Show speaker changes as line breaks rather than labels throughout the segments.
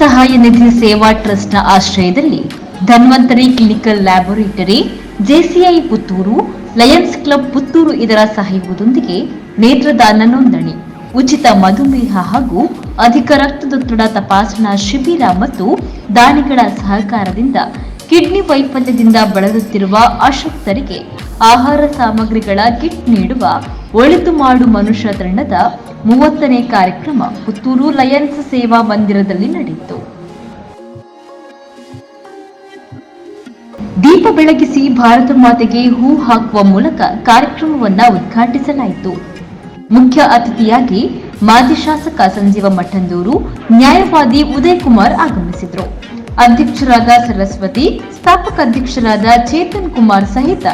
ಸಹಾಯ ನಿಧಿ ಸೇವಾ ಟ್ರಸ್ಟ್ನ ಆಶ್ರಯದಲ್ಲಿ Dhanvantari clinical laboratory, JCI Puttur, lions club Puttur ಇದರ ಸಹಯೋಗದೊಂದಿಗೆ ನೇತ್ರದಾನ ನೋಂದಣಿ ಉಚಿತ ಮಧುಮೇಹ ಹಾಗೂ ಅಧಿಕ ರಕ್ತದೊತ್ತಡ ತಪಾಸಣಾ ಶಿಬಿರ ಮತ್ತು ದಾನಿಗಳ ಸಹಕಾರದಿಂದ ಕಿಡ್ನಿ ವೈಫಲ್ಯದಿಂದ ಬಳಲುತ್ತಿರುವ ಅಶಕ್ತರಿಗೆ ಆಹಾರ ಸಾಮಗ್ರಿಗಳ ಕಿಟ್ ನೀಡುವ ಒಳಿತು ಮಾಡು ಮನುಷ್ಯ ತಂಡದ ಮೂವತ್ತನೇ ಕಾರ್ಯಕ್ರಮ ಪುತ್ತೂರು ಲಯನ್ಸ್ ಸೇವಾ ಮಂದಿರದಲ್ಲಿ ನಡೆಯಿತು. ದೀಪ ಬೆಳಗಿಸಿ ಭಾರತ ಮಾತೆಗೆ ಹೂ ಹಾಕುವ ಮೂಲಕ ಕಾರ್ಯಕ್ರಮವನ್ನು ಉದ್ಘಾಟಿಸಲಾಯಿತು. ಮುಖ್ಯ ಅತಿಥಿಯಾಗಿ ಮಾಜಿ ಶಾಸಕ ಸಂಜೀವ ಮಠಂದೂರು, ನ್ಯಾಯವಾದಿ ಉದಯ್ ಕುಮಾರ್ ಆಗಮಿಸಿದ್ರು. ಅಧ್ಯಕ್ಷರಾದ ಸರಸ್ವತಿ, ಸ್ಥಾಪಕ ಅಧ್ಯಕ್ಷರಾದ ಚೇತನ್ ಕುಮಾರ್ ಸಹಿತ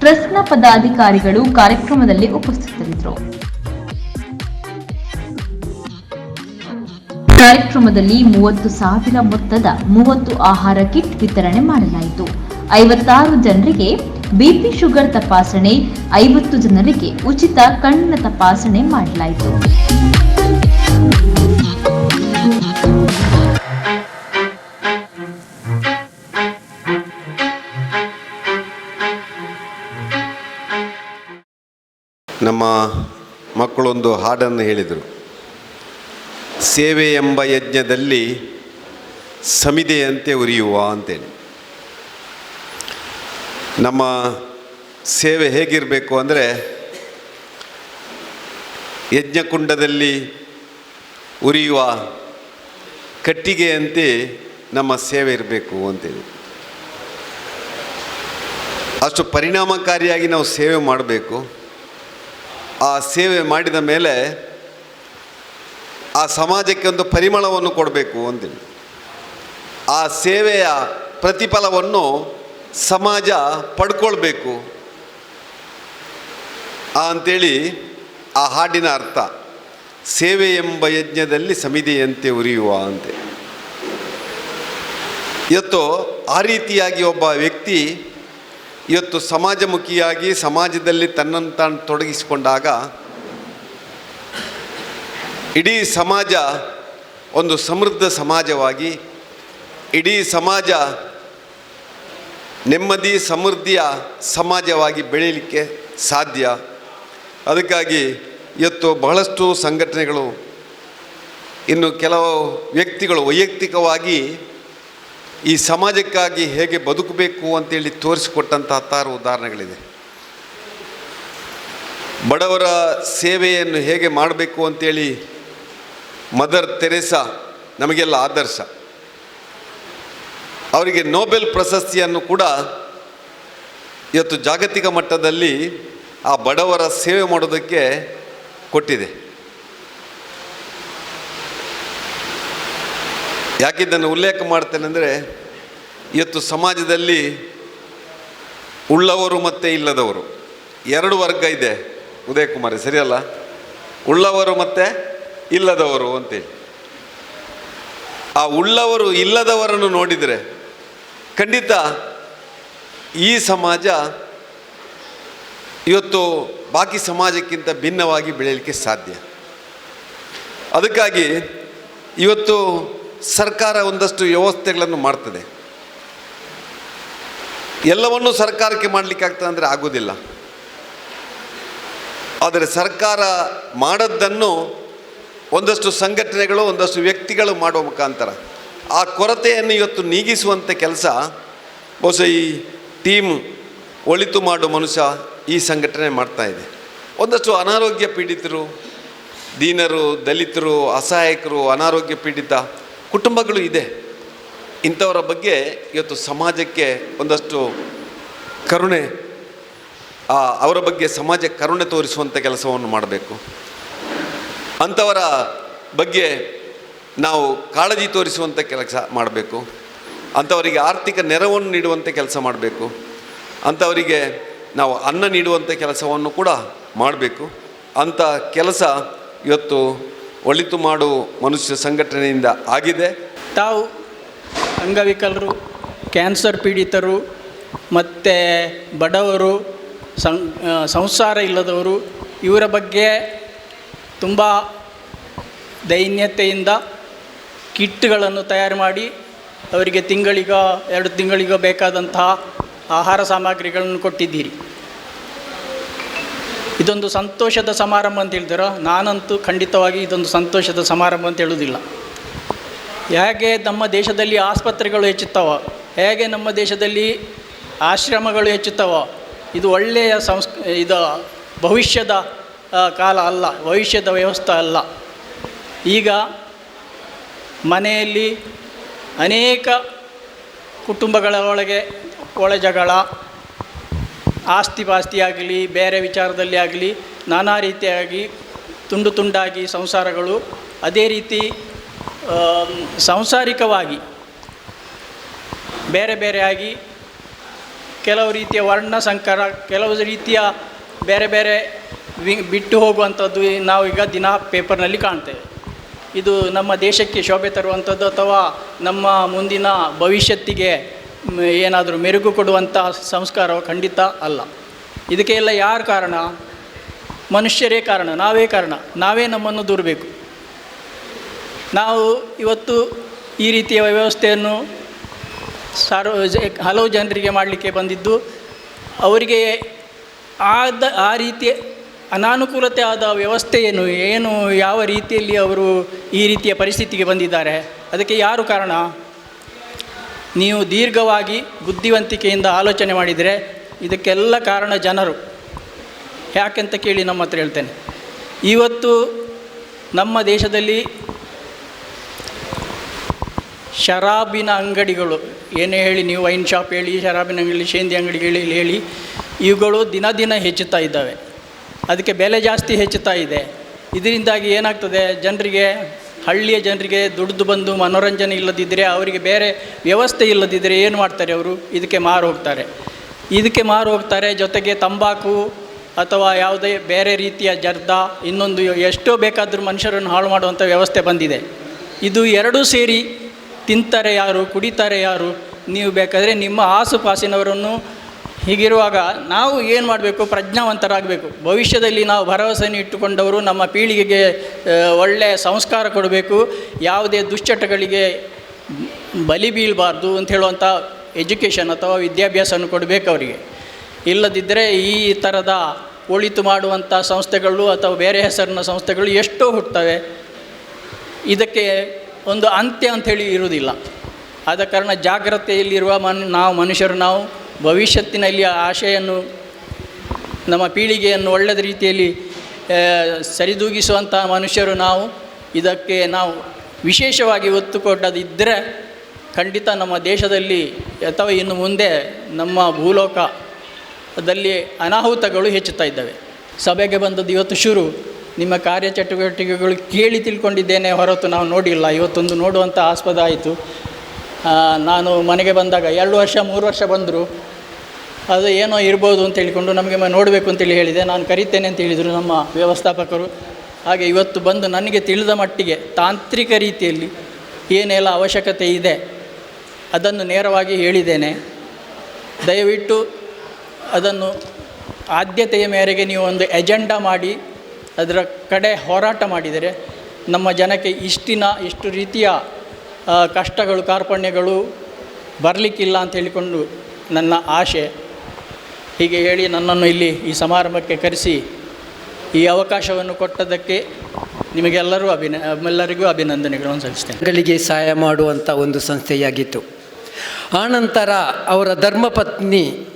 ಟ್ರಸ್ಟ್ನ ಪದಾಧಿಕಾರಿಗಳು ಕಾರ್ಯಕ್ರಮದಲ್ಲಿ ಉಪಸ್ಥಿತರಿದ್ದರು. ಕಾರ್ಯಕ್ರಮದಲ್ಲಿ ಮೂವತ್ತು ಸಾವಿರ ಮೊತ್ತದ ಮೂವತ್ತು ಆಹಾರ ಕಿಟ್ ವಿತರಣೆ ಮಾಡಲಾಯಿತು. ಐವತ್ತಾರು ಜನರಿಗೆ ಬಿಪಿ ಶುಗರ್ ತಪಾಸಣೆ, ಐವತ್ತು ಜನರಿಗೆ ಉಚಿತ ಕಣ್ಣಿನ ತಪಾಸಣೆ ಮಾಡಲಾಯಿತು.
ನಮ್ಮ ಮಕ್ಕಳೊಂದು ಹಾಡನ್ನು ಹೇಳಿದರು. ಸೇವೆ ಎಂಬ ಯಜ್ಞದಲ್ಲಿ ಸಮಿದೆಯಂತೆ ಉರಿಯುವ ಅಂತೇಳಿ. ನಮ್ಮ ಸೇವೆ ಹೇಗಿರಬೇಕು ಅಂದರೆ ಯಜ್ಞಕುಂಡದಲ್ಲಿ ಉರಿಯುವ ಕಟ್ಟಿಗೆಯಂತೆ ನಮ್ಮ ಸೇವೆ ಇರಬೇಕು ಅಂತೇಳಿ. ಅಷ್ಟು ಪರಿಣಾಮಕಾರಿಯಾಗಿ ನಾವು ಸೇವೆ ಮಾಡಬೇಕು. ಆ ಸೇವೆ ಮಾಡಿದ ಮೇಲೆ ಆ ಸಮಾಜಕ್ಕೆ ಒಂದು ಪರಿಮಳವನ್ನು ಕೊಡಬೇಕು ಅಂತೇಳಿ ಆ ಸೇವೆಯ ಪ್ರತಿಫಲವನ್ನು ಸಮಾಜ ಪಡ್ಕೊಳ್ಬೇಕು. ಅಂತೇಳಿ ಆ ಹಾಡಿನ ಅರ್ಥ, ಸೇವೆ ಎಂಬ ಯಜ್ಞದಲ್ಲಿ ಸಮಿತಿಯಂತೆ ಉರಿಯುವ ಅಂತೆ. ಇವತ್ತು ಆ ರೀತಿಯಾಗಿ ಒಬ್ಬ ವ್ಯಕ್ತಿ ಇವತ್ತು ಸಮಾಜಮುಖಿಯಾಗಿ ಸಮಾಜದಲ್ಲಿ ತನ್ನನ್ನು ತಾನು ತೊಡಗಿಸಿಕೊಂಡಾಗ ಇಡೀ ಸಮಾಜ ಒಂದು ಸಮೃದ್ಧ ಸಮಾಜವಾಗಿ, ಇಡೀ ಸಮಾಜ ನೆಮ್ಮದಿ, ಸಮೃದ್ಧಿಯ ಸಮಾಜವಾಗಿ ಬೆಳೆಯಲಿಕ್ಕೆ ಸಾಧ್ಯ. ಅದಕ್ಕಾಗಿ ಇವತ್ತು ಬಹಳಷ್ಟು ಸಂಘಟನೆಗಳು, ಇನ್ನು ಕೆಲವು ವ್ಯಕ್ತಿಗಳು ವೈಯಕ್ತಿಕವಾಗಿ ಈ ಸಮಾಜಕ್ಕಾಗಿ ಹೇಗೆ ಬದುಕಬೇಕು ಅಂತೇಳಿ ತೋರಿಸಿಕೊಟ್ಟಂಥ ಹತ್ತಾರು ಉದಾಹರಣೆಗಳಿದೆ. ಬಡವರ ಸೇವೆಯನ್ನು ಹೇಗೆ ಮಾಡಬೇಕು ಅಂತೇಳಿ ಮದರ್ ತೆರೆಸಾ ನಮಗೆಲ್ಲ ಆದರ್ಶ. ಅವರಿಗೆ ನೋಬೆಲ್ ಪ್ರಶಸ್ತಿಯನ್ನು ಕೂಡ ಇವತ್ತು ಜಾಗತಿಕ ಮಟ್ಟದಲ್ಲಿ ಆ ಬಡವರ ಸೇವೆ ಮಾಡೋದಕ್ಕೆ ಕೊಟ್ಟಿದೆ. ಯಾಕಿದ್ದನ್ನು ಉಲ್ಲೇಖ ಮಾಡ್ತೇನೆ ಅಂದರೆ, ಇವತ್ತು ಸಮಾಜದಲ್ಲಿ ಉಳ್ಳವರು ಮತ್ತು ಇಲ್ಲದವರು. ಎರಡು ವರ್ಗ ಇದೆ. ಉದಯ ಕುಮಾರ್ ಸರಿಯಲ್ಲ? ಉಳ್ಳವರು ಮತ್ತು ಇಲ್ಲದವರು ಅಂತೇಳಿ. ಆ ಉಳ್ಳವರು ಇಲ್ಲದವರನ್ನು ನೋಡಿದರೆ ಖಂಡಿತ ಈ ಸಮಾಜ ಇವತ್ತು ಬಾಕಿ ಸಮಾಜಕ್ಕಿಂತ ಭಿನ್ನವಾಗಿ ಬೆಳೆಯಲಿಕ್ಕೆ ಸಾಧ್ಯ. ಅದಕ್ಕಾಗಿ ಇವತ್ತು ಸರ್ಕಾರ ಒಂದಷ್ಟು ವ್ಯವಸ್ಥೆಗಳನ್ನು ಮಾಡ್ತದೆ. ಎಲ್ಲವನ್ನೂ ಸರ್ಕಾರಕ್ಕೆ ಮಾಡಲಿಕ್ಕೆ ಆಗ್ತದೆ ಅಂದರೆ ಆಗೋದಿಲ್ಲ. ಆದರೆ ಸರ್ಕಾರ ಮಾಡದ್ದನ್ನು ಒಂದಷ್ಟು ಸಂಘಟನೆಗಳು, ಒಂದಷ್ಟು ವ್ಯಕ್ತಿಗಳು ಮಾಡುವ ಮುಖಾಂತರ ಆ ಕೊರತೆಯನ್ನು ಇವತ್ತು ನೀಗಿಸುವಂಥ ಕೆಲಸ ಬಹುಶಃ ಈ ಟೀಮ್ ಒಳಿತು ಮಾಡುವ ಮನುಷ್ಯ ಈ ಸಂಘಟನೆ ಮಾಡ್ತಾ ಇದೆ. ಒಂದಷ್ಟು ಅನಾರೋಗ್ಯ ಪೀಡಿತರು, ದೀನರು, ದಲಿತರು, ಅಸಹಾಯಕರು, ಅನಾರೋಗ್ಯ ಪೀಡಿತ ಕುಟುಂಬಗಳು ಇದೆ. ಇಂಥವರ ಬಗ್ಗೆ ಇವತ್ತು ಸಮಾಜಕ್ಕೆ ಒಂದಷ್ಟು ಕರುಣೆ ಅವರ ಬಗ್ಗೆ ಸಮಾಜ ಕರುಣೆ ತೋರಿಸುವಂಥ ಕೆಲಸವನ್ನು ಮಾಡಬೇಕು. ಅಂಥವರ ಬಗ್ಗೆ ನಾವು ಕಾಳಜಿ ತೋರಿಸುವಂಥ ಕೆಲಸ ಮಾಡಬೇಕು. ಅಂಥವರಿಗೆ ಆರ್ಥಿಕ ನೆರವನ್ನು ನೀಡುವಂಥ ಕೆಲಸ ಮಾಡಬೇಕು. ಅಂಥವರಿಗೆ ನಾವು ಅನ್ನ ನೀಡುವಂಥ ಕೆಲಸವನ್ನು ಕೂಡ ಮಾಡಬೇಕು. ಅಂಥ ಕೆಲಸ ಇವತ್ತು ಒಳಿತು ಮಾಡು ಮನುಷ್ಯ ಸಂಘಟನೆಯಿಂದ ಆಗಿದೆ.
ತಾವು ಅಂಗವಿಕಲರು, ಕ್ಯಾನ್ಸರ್ ಪೀಡಿತರು, ಮತ್ತು ಬಡವರು ಸಂಸಾರ ಇಲ್ಲದವರು, ಇವರ ಬಗ್ಗೆ ತುಂಬ ದೈನ್ಯತೆಯಿಂದ ಕಿಟ್ಗಳನ್ನು ತಯಾರು ಮಾಡಿ ಅವರಿಗೆ ತಿಂಗಳಿಗೋ, ಎರಡು ತಿಂಗಳಿಗೋ ಬೇಕಾದಂತಹ ಆಹಾರ ಸಾಮಗ್ರಿಗಳನ್ನು ಕೊಟ್ಟಿದ್ದೀರಿ. ಇದೊಂದು ಸಂತೋಷದ ಸಮಾರಂಭ ಅಂತ ಹೇಳ್ತೀರೋ ನಾನಂತೂ ಖಂಡಿತವಾಗಿ ಇದೊಂದು ಸಂತೋಷದ ಸಮಾರಂಭ ಅಂತ ಹೇಳುವುದಿಲ್ಲ ಹೇಗೆ ನಮ್ಮ ದೇಶದಲ್ಲಿ ಆಸ್ಪತ್ರೆಗಳು ಹೆಚ್ಚುತ್ತವೋ, ಹೇಗೆ ನಮ್ಮ ದೇಶದಲ್ಲಿ ಆಶ್ರಮಗಳು ಹೆಚ್ಚುತ್ತವೋ, ಇದು ಒಳ್ಳೆಯ ಸಂಸ್, ಇದು ಭವಿಷ್ಯದ ಕಾಲ ಅಲ್ಲ, ಭವಿಷ್ಯದ ವ್ಯವಸ್ಥೆ ಅಲ್ಲ. ಈಗ ಮನೆಯಲ್ಲಿ ಅನೇಕ ಕುಟುಂಬಗಳ ಒಳಗೆ, ಒಳ ಜಗಳ ಆಸ್ತಿ ಆಗಲಿ ಬೇರೆ ವಿಚಾರದಲ್ಲಿ ಆಗಲಿ ನಾನಾ ರೀತಿಯಾಗಿ ತುಂಡು ತುಂಡಾಗಿ ಸಂಸಾರಗಳು ಅದೇ ರೀತಿ ಸಾಂಸಾರಿಕವಾಗಿ, ಬೇರೆ ಬೇರೆಯಾಗಿ ಕೆಲವು ರೀತಿಯ ವರ್ಣ ಸಂಕರ, ಕೆಲವು ರೀತಿಯ ಬೇರೆ ಬೇರೆ ವಿ- ಬಿಟ್ಟು ಹೋಗುವಂಥದ್ದು ನಾವೀಗ ದಿನ ಪೇಪರ್ನಲ್ಲಿ ಕಾಣ್ತೇವೆ. ಇದು ನಮ್ಮ ದೇಶಕ್ಕೆ ಶೋಭೆ ತರುವಂಥದ್ದು ಅಥವಾ ನಮ್ಮ ಮುಂದಿನ ಭವಿಷ್ಯತ್ತಿಗೆ ಏನಾದರೂ ಮೆರುಗು ಕೊಡುವಂಥ ಸಂಸ್ಕಾರ ಖಂಡಿತ ಅಲ್ಲ. ಇದಕ್ಕೆ ಎಲ್ಲ ಯಾರು ಕಾರಣ? ಮನುಷ್ಯರೇ ಕಾರಣ, ನಾವೇ ಕಾರಣ, ನಾವೇ ನಮ್ಮನ್ನು ದೂರಬೇಕು. ನಾವು ಇವತ್ತು ಈ ರೀತಿಯ ವ್ಯವಸ್ಥೆಯನ್ನು ಸಾರ್ವ ಹಲವು ಜನರಿಗೆ ಮಾಡಲಿಕ್ಕೆ ಬಂದಿದ್ದು, ಅವರಿಗೆ ಆದ, ಆ ರೀತಿಯ ಅನಾನುಕೂಲತೆ ಆದ ವ್ಯವಸ್ಥೆಯನ್ನು ಏನು, ಯಾವ ರೀತಿಯಲ್ಲಿ ಅವರು ಈ ರೀತಿಯ ಪರಿಸ್ಥಿತಿಗೆ ಬಂದಿದ್ದಾರೆ, ಅದಕ್ಕೆ ಯಾರು ಕಾರಣ? ನೀವು ದೀರ್ಘವಾಗಿ ಬುದ್ಧಿವಂತಿಕೆಯಿಂದ ಆಲೋಚನೆ ಮಾಡಿದರೆ ಇದಕ್ಕೆಲ್ಲ ಕಾರಣ ಜನರು. ಯಾಕೆಂತ ಕೇಳಿ ನಮ್ಮ ಹತ್ರ ಹೇಳ್ತೇನೆ. ಇವತ್ತು ನಮ್ಮ ದೇಶದಲ್ಲಿ ಶರಾಬಿನ ಅಂಗಡಿಗಳು, ಏನೇ ಹೇಳಿ ನೀವು ವೈನ್ ಶಾಪ್ ಹೇಳಿ, ಶರಾಬಿನ ಅಂಗಡಿ, ಶೇಂದಿ ಅಂಗಡಿ ಹೇಳಿ ಹೇಳಿ, ಇವುಗಳು ದಿನ ದಿನ ಹೆಚ್ಚುತ್ತಾ ಇದ್ದಾವೆ. ಅದಕ್ಕೆ ಬೆಲೆ ಜಾಸ್ತಿ ಹೆಚ್ಚುತ್ತಾ ಇದೆ. ಇದರಿಂದಾಗಿ ಏನಾಗ್ತದೆ? ಜನರಿಗೆ ಹಳ್ಳಿಯ ಜನರಿಗೆ ದುಡ್ದು ಬಂದು ಮನೋರಂಜನೆ ಇಲ್ಲದಿದ್ದರೆ ಅವರಿಗೆ ಬೇರೆ ವ್ಯವಸ್ಥೆ ಇಲ್ಲದಿದ್ದರೆ ಏನು ಮಾಡ್ತಾರೆ ಅವರು? ಇದಕ್ಕೆ ಮಾರು ಹೋಗ್ತಾರೆ. ಇದಕ್ಕೆ ಮಾರು ಹೋಗ್ತಾರೆ. ಜೊತೆಗೆ ತಂಬಾಕು ಅಥವಾ ಯಾವುದೇ ಬೇರೆ ರೀತಿಯ ಜರ್ದ, ಇನ್ನೊಂದು ಎಷ್ಟೋ ಬೇಕಾದರೂ ಮನುಷ್ಯರನ್ನು ಹಾಳು ಮಾಡುವಂಥ ವ್ಯವಸ್ಥೆ ಬಂದಿದೆ. ಇದು ಎರಡೂ ಸೇರಿ ತಿಂತಾರೆ ಯಾರು, ಕುಡಿತಾರೆ ಯಾರು? ನೀವು ಬೇಕಾದರೆ ನಿಮ್ಮ ಆಸುಪಾಸಿನವರನ್ನು ಹೀಗಿರುವಾಗ ನಾವು ಏನು ಮಾಡಬೇಕು? ಪ್ರಜ್ಞಾವಂತರಾಗಬೇಕು. ಭವಿಷ್ಯದಲ್ಲಿ ನಾವು ಭರವಸೆಯನ್ನು ಇಟ್ಟುಕೊಂಡವರು ನಮ್ಮ ಪೀಳಿಗೆಗೆ ಒಳ್ಳೆಯ ಸಂಸ್ಕಾರ ಕೊಡಬೇಕು. ಯಾವುದೇ ದುಶ್ಚಟಗಳಿಗೆ ಬಲಿ ಬೀಳಬಾರ್ದು ಅಂತ ಹೇಳುವಂಥ ಎಜುಕೇಷನ್ ಅಥವಾ ವಿದ್ಯಾಭ್ಯಾಸವನ್ನು ಕೊಡಬೇಕು ಅವರಿಗೆ. ಇಲ್ಲದಿದ್ದರೆ ಈ ಥರದ ಒಳಿತು ಮಾಡುವಂಥ ಸಂಸ್ಥೆಗಳು ಅಥವಾ ಬೇರೆ ಹೆಸರಿನ ಸಂಸ್ಥೆಗಳು ಎಷ್ಟೋ ಹುಟ್ಟುತ್ತವೆ. ಇದಕ್ಕೆ ಒಂದು ಅಂತ್ಯ ಅಂಥೇಳಿ ಇರುವುದಿಲ್ಲ. ಆದ ಕಾರಣ ಜಾಗ್ರತೆಯಲ್ಲಿರುವ ಮನ್, ನಾವು ಮನುಷ್ಯರು ನಾವು ಭವಿಷ್ಯತ್ತಿನಲ್ಲಿ ಆ ಆಶೆಯನ್ನು, ನಮ್ಮ ಪೀಳಿಗೆಯನ್ನು ಒಳ್ಳೆಯ ರೀತಿಯಲ್ಲಿ ಸರಿದೂಗಿಸುವಂತಹ ಮನುಷ್ಯರು ನಾವು. ಇದಕ್ಕೆ ನಾವು ವಿಶೇಷವಾಗಿ ಒತ್ತು ಕೊಟ್ಟದಿದ್ದರೆ ಖಂಡಿತ ನಮ್ಮ ದೇಶದಲ್ಲಿ ಅಥವಾ ಇನ್ನು ಮುಂದೆ ನಮ್ಮ ಭೂಲೋಕದಲ್ಲಿ ಅನಾಹುತಗಳು ಹೆಚ್ಚುತ್ತಾ ಇದ್ದಾವೆ. ಸಭೆಗೆ ಬಂದದ್ದು ಇವತ್ತು ಶುರು. ನಿಮ್ಮ ಕಾರ್ಯಚಟುವಟಿಕೆಗಳು ಕೇಳಿ ತಿಳ್ಕೊಂಡಿದ್ದೇನೆ ಹೊರತು ನಾವು ನೋಡಿಲ್ಲ. ಇವತ್ತೊಂದು ನೋಡುವಂಥ ಆಸ್ಪದ ಆಯಿತು. ನಾನು ಮನೆಗೆ ಬಂದಾಗ ಎರಡು ವರ್ಷ, ಮೂರು ವರ್ಷ ಬಂದರು. ಅದು ಏನೋ ಇರ್ಬೋದು ಅಂತ ಹೇಳಿಕೊಂಡು ನಮಗೆ ನೋಡಬೇಕು ಅಂತೇಳಿ ಹೇಳಿದೆ. ನಾನು ಕರಿತೇನೆ ಅಂತ ಹೇಳಿದರು ನಮ್ಮ ವ್ಯವಸ್ಥಾಪಕರು. ಹಾಗೆ ಇವತ್ತು ಬಂದು ನನಗೆ ತಿಳಿದ ಮಟ್ಟಿಗೆ ತಾಂತ್ರಿಕ ರೀತಿಯಲ್ಲಿ ಏನೆಲ್ಲ ಅವಶ್ಯಕತೆ ಇದೆ, ಅದನ್ನು ನೇರವಾಗಿ ಹೇಳಿದ್ದೇನೆ. ದಯವಿಟ್ಟು ಅದನ್ನು ಆದ್ಯತೆಯ ಮೇರೆಗೆ ನೀವು ಒಂದು ಎಜೆಂಡಾ ಮಾಡಿ, ಅದರ ಕಡೆ ಹೋರಾಟ ಮಾಡಿದರೆ ನಮ್ಮ ಜನಕ್ಕೆ ಇಷ್ಟಿನ, ಇಷ್ಟು ರೀತಿಯ ಕಷ್ಟಗಳು, ಕಾರ್ಪಣ್ಯಗಳು ಬರಲಿಕ್ಕಿಲ್ಲ ಅಂತ ಹೇಳಿಕೊಂಡು ನನ್ನ ಆಶೆ. ಹೀಗೆ ಹೇಳಿ ನನ್ನನ್ನು ಇಲ್ಲಿ ಈ ಸಮಾರಂಭಕ್ಕೆ ಕರೆಸಿ ಈ ಅವಕಾಶವನ್ನು ಕೊಟ್ಟದ್ದಕ್ಕೆ ನಿಮಗೆಲ್ಲರೂ ಅಭಿನ ಎಲ್ಲರಿಗೂ ಅಭಿನಂದನೆಗಳನ್ನು ಸಲ್ಲಿಸ್ತೇನೆ.
ಗಳಿಗೆ ಸಹಾಯ ಮಾಡುವಂಥ ಒಂದು ಸಂಸ್ಥೆಯಾಗಿತ್ತು. ಆನಂತರ ಅವರ ಧರ್ಮಪತ್ನಿ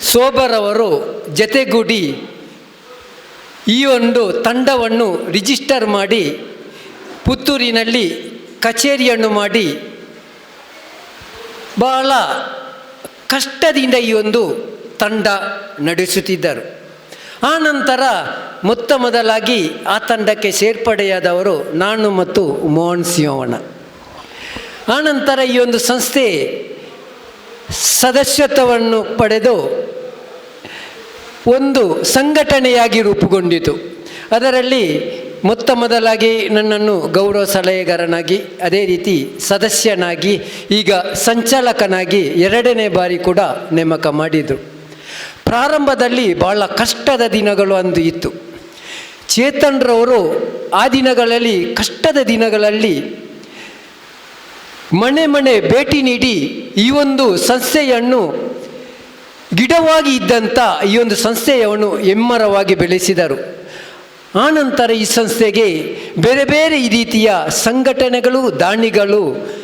ಸೋಬರವರು ಜತೆಗೂಡಿ ಈ ಒಂದು ತಂಡವನ್ನು ರಿಜಿಸ್ಟರ್ ಮಾಡಿ ಪುತ್ತೂರಿನಲ್ಲಿ ಕಚೇರಿಯನ್ನು ಮಾಡಿ ಬಹಳ ಕಷ್ಟದಿಂದ ಈ ಒಂದು ತಂಡ ನಡೆಸುತ್ತಿದ್ದರು. ಆನಂತರ ಮೊತ್ತ ಮೊದಲಾಗಿ ಆ ತಂಡಕ್ಕೆ ಸೇರ್ಪಡೆಯಾದವರು ನಾನು ಮತ್ತು ಮೋಹನ್ ಸಿಂಹವಣ ಆನಂತರ ಈ ಒಂದು ಸಂಸ್ಥೆ ಸದಸ್ಯತ್ವವನ್ನು ಪಡೆದು ಒಂದು ಸಂಘಟನೆಯಾಗಿ ರೂಪುಗೊಂಡಿತು. ಅದರಲ್ಲಿ ಮೊತ್ತ ಮೊದಲಾಗಿ ನನ್ನನ್ನು ಗೌರವ ಸಲಹೆಗಾರನಾಗಿ, ಅದೇ ರೀತಿ ಸದಸ್ಯನಾಗಿ, ಈಗ ಸಂಚಾಲಕನಾಗಿ ಎರಡನೇ ಬಾರಿ ಕೂಡ ನೇಮಕ ಮಾಡಿದರು. ಪ್ರಾರಂಭದಲ್ಲಿ ಬಹಳ ಕಷ್ಟದ ದಿನಗಳು ಅಂದು ಇತ್ತು. ಚೇತನ್ರವರು ಆ ದಿನಗಳಲ್ಲಿ, ಕಷ್ಟದ ದಿನಗಳಲ್ಲಿ ಮನೆ ಮನೆ ಭೇಟಿ ನೀಡಿ ಈ ಒಂದು ಸಂಸ್ಥೆಯನ್ನು ಗಿಡವಾಗಿ ಇದ್ದಂಥ ಈ ಒಂದು ಸಂಸ್ಥೆಯನ್ನು ಹೆಮ್ಮರವಾಗಿ ಬೆಳೆಸಿದರು. ಆನಂತರ ಈ ಸಂಸ್ಥೆಗೆ ಬೇರೆ ಬೇರೆ ಈ ರೀತಿಯ ಸಂಘಟನೆಗಳು, ದಾನಿಗಳು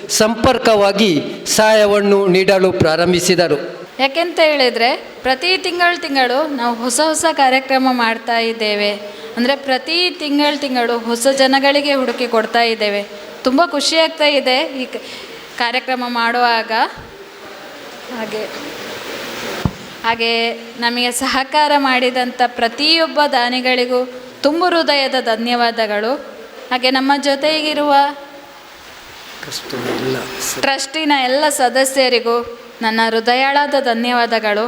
ಸಂಪರ್ಕವಾಗಿ ಸಹಾಯವನ್ನು ನೀಡಲು ಪ್ರಾರಂಭಿಸಿದರು.
ಯಾಕೆಂತ ಹೇಳಿದರೆ, ಪ್ರತಿ ತಿಂಗಳು ತಿಂಗಳು ನಾವು ಹೊಸ ಹೊಸ ಕಾರ್ಯಕ್ರಮ ಮಾಡ್ತಾ ಇದ್ದೇವೆ. ಅಂದರೆ ಪ್ರತಿ ತಿಂಗಳು ತಿಂಗಳು ಹೊಸ ಜನಗಳಿಗೆ ಹುಡುಕಿ ಕೊಡ್ತಾ ಇದ್ದೇವೆ. ತುಂಬ ಖುಷಿ ಆಗ್ತಾ ಇದೆ ಈ ಕಾರ್ಯಕ್ರಮ ಮಾಡುವಾಗ. ಹಾಗೆ ಹಾಗೆ ನಮಗೆ ಸಹಕಾರ ಮಾಡಿದಂಥ ಪ್ರತಿಯೊಬ್ಬ ದಾನಿಗಳಿಗೂ ತುಂಬ ಹೃದಯದ ಧನ್ಯವಾದಗಳು. ಹಾಗೆ ನಮ್ಮ ಜೊತೆಗಿರುವ ಟ್ರಸ್ಟಿನ ಎಲ್ಲ ಸದಸ್ಯರಿಗೂ ನನ್ನ ಹೃದಯಾಳದ ಧನ್ಯವಾದಗಳು.